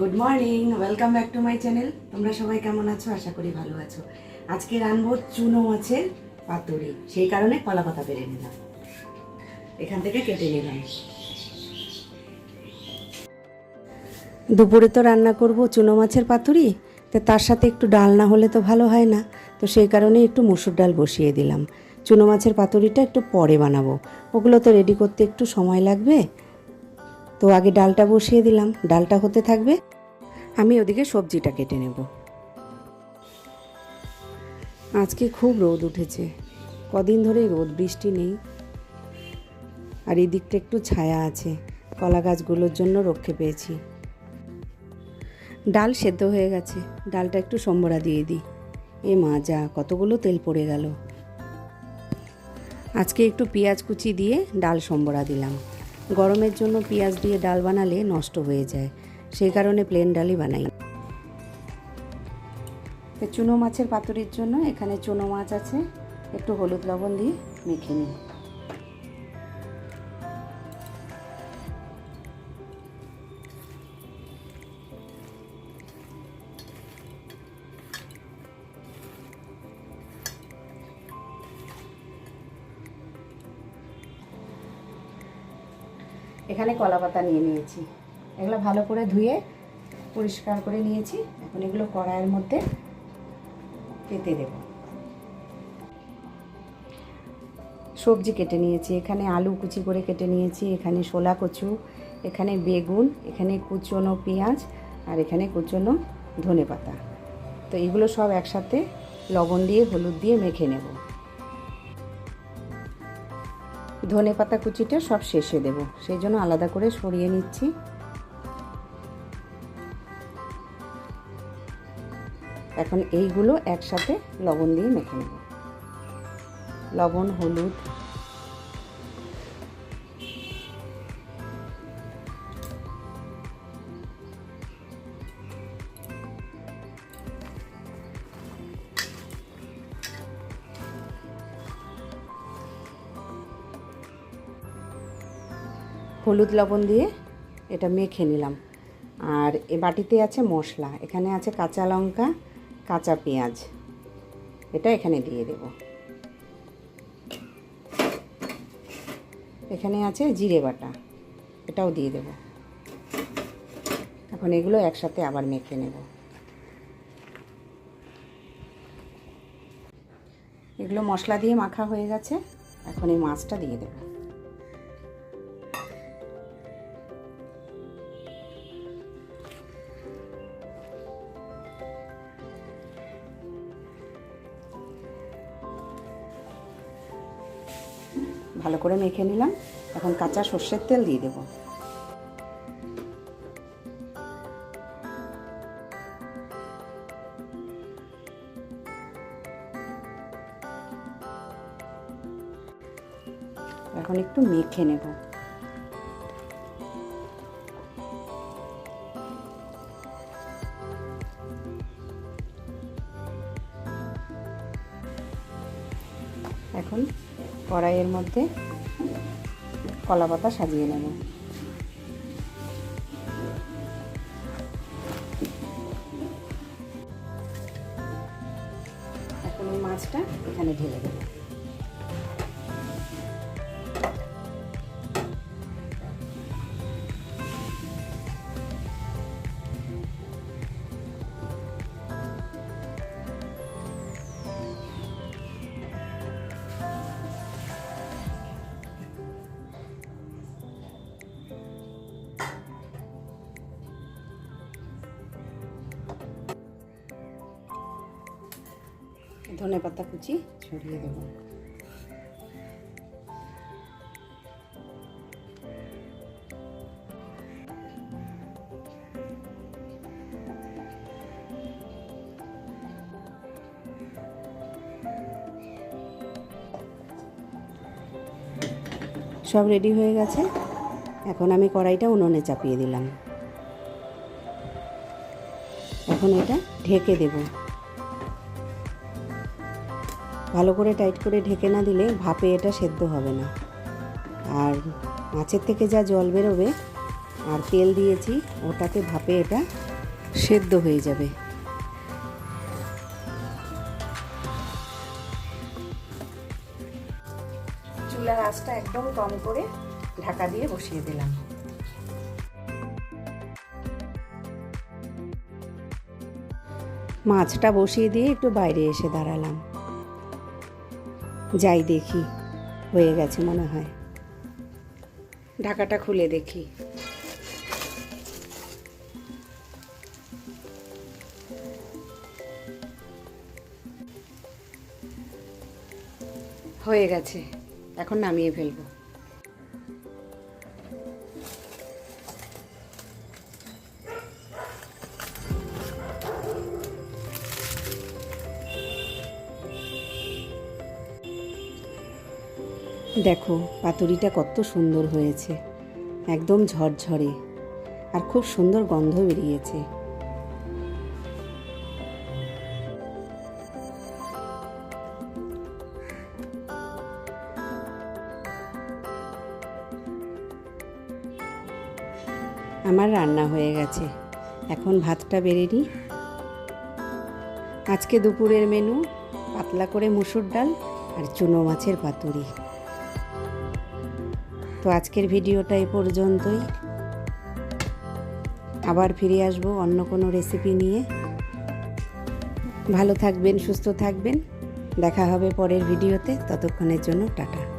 Good morning welcome back to my channel তোমরা সবাই কেমন আছো? আশা করি ভালো আছো। আজকে রানবো চুনো মাছের পাতুরি। সেই কারণে কলা পাতা পেরে নিলাম। এখান থেকে কেটে নিলাম। দুপুরে তো রান্না করব চুনো মাছের পাতুরি। তো তার সাথে একটু ডাল না হলে তো ভালো হয় না। তো সেই কারণে একটু মুসুর ডাল বসিয়ে দিলাম। চুনো মাছের পাতুরিটা একটু পরে বানাবো। ওগুলো তো রেডি করতে একটু সময় লাগবে। তো আগে ডালটা বসিয়ে দিলাম। ডালটা হতে থাকবে। আমি ওদিকে সবজিটা কেটে নেব। আজকে খুব রোদ উঠেছে। কদিন ধরে রোদ, বৃষ্টি নেই। আর এই দিকটা একটু ছায়া আছে। কলা গাছগুলোর জন্য রক্ষে পেয়েছি। ডাল সেদ্ধ হয়ে গেছে। ডালটা একটু সম্বরা দিয়ে দিই। এ মা যা, কতগুলো তেল পড়ে গেল। আজকে একটু পেঁয়াজ কুচি দিয়ে ডাল সম্বরা দিলাম। গরমের জন্য পেঁয়াজ দিয়ে ডাল বানালে নষ্ট হয়ে যায়। সেই কারণে প্লেন ডালই বানাই। চুনো মাছের পাতুরির জন্য এখানে চুনো মাছ আছে। একটু হলুদ লবণ দিয়ে মেখে নিই। এখানে কলা পাতা নিয়ে নিয়েছি। এগুলো ভালো করে ধুয়ে পরিষ্কার করে নিয়েছি। এখন এগুলো কড়াইয়ের মধ্যে পেতে দেব। সবজি কেটে নিয়েছি। এখানে আলু কুচি করে কেটে নিয়েছি। এখানে শোলা কচু, এখানে বেগুন, এখানে কুচনো পেঁয়াজ আর এখানে কুচনো ধনে পাতা তো এগুলো সব একসাথে লবণ দিয়ে, হলুদ দিয়ে মেখে নেব। ধনে পাতা কুচিটা সব শেষে দেব। সেই জন্য আলাদা করে সরিয়ে নিচ্ছি। এখন এইগুলো একসাথে লবণ দিয়ে মেখে নেব। লবণ, হলুদ হলুদ লবণ দিয়ে এটা মেখে নিলাম। আর এ বাটিতে আছে মশলা, এখানে আছে কাঁচা লঙ্কা, কাঁচা পেঁয়াজ। এটা এখানে দিয়ে দেব। এখানে আছে জিরে বাটা, এটাও দিয়ে দেব। এখন এগুলো একসাথে আবার মেখে নেব। এগুলো মশলা দিয়ে মাখা হয়ে গেছে, এখন এই মাছটা দিয়ে দেবো। ভালো করে মেখে নিলাম। এখন কাঁচা সর্ষের তেল দিয়ে দেব। এখন একটু মেখে নেব। এখন কড়াইয়ের মধ্যে কলা পাতা সাজিয়ে নেব। এখন এই মাছটা এখানে ঢেলে দেব। ধনে পাতা কুচি ছড়িয়ে দেব। সব রেডি হয়ে গেছে। এখন আমি কড়াইটা উনুনে চাপিয়ে দিলাম। এখন এটা ঢেকে দেবো। ভালো করে টাইট করে ঢেকে না দিলে ভাপে এটা সেদ্ধ হবে না। আর মাছের থেকে যা জল বেরোবে আর তেল দিয়েছি, ওটাতে ভাপে এটা সেদ্ধ হয়ে যাবে। চুলার আঁচটা একদম কম করে ঢাকা দিয়ে বসিয়ে দিলাম। মাছটা বসিয়ে দিয়ে একটু বাইরে এসে দাঁড়ালাম। যাই দেখি হয়ে গেছে মনে হয়। ঢাকাটা খুলে দেখি। হয়ে গেছে এখন নামিয়ে ফেলব। দেখো, পাতুরিটা কত সুন্দর হয়েছে। একদম ঝরঝরে আর খুব সুন্দর গন্ধ বেরিয়েছে। আমার রান্না হয়ে গেছে। এখন ভাতটা বেড়ে নিই। আজকে দুপুরের মেনু, পাতলা করে মুসুর ডাল আর চুনো মাছের পাতুরি। তো আজকের ভিডিওটা এ পর্যন্তই। আবার ফিরে আসব অন্য কোনো রেসিপি নিয়ে। ভালো থাকবেন, সুস্থ থাকবেন। দেখা হবে পরের ভিডিওতে। ততক্ষণের জন্য টাটা।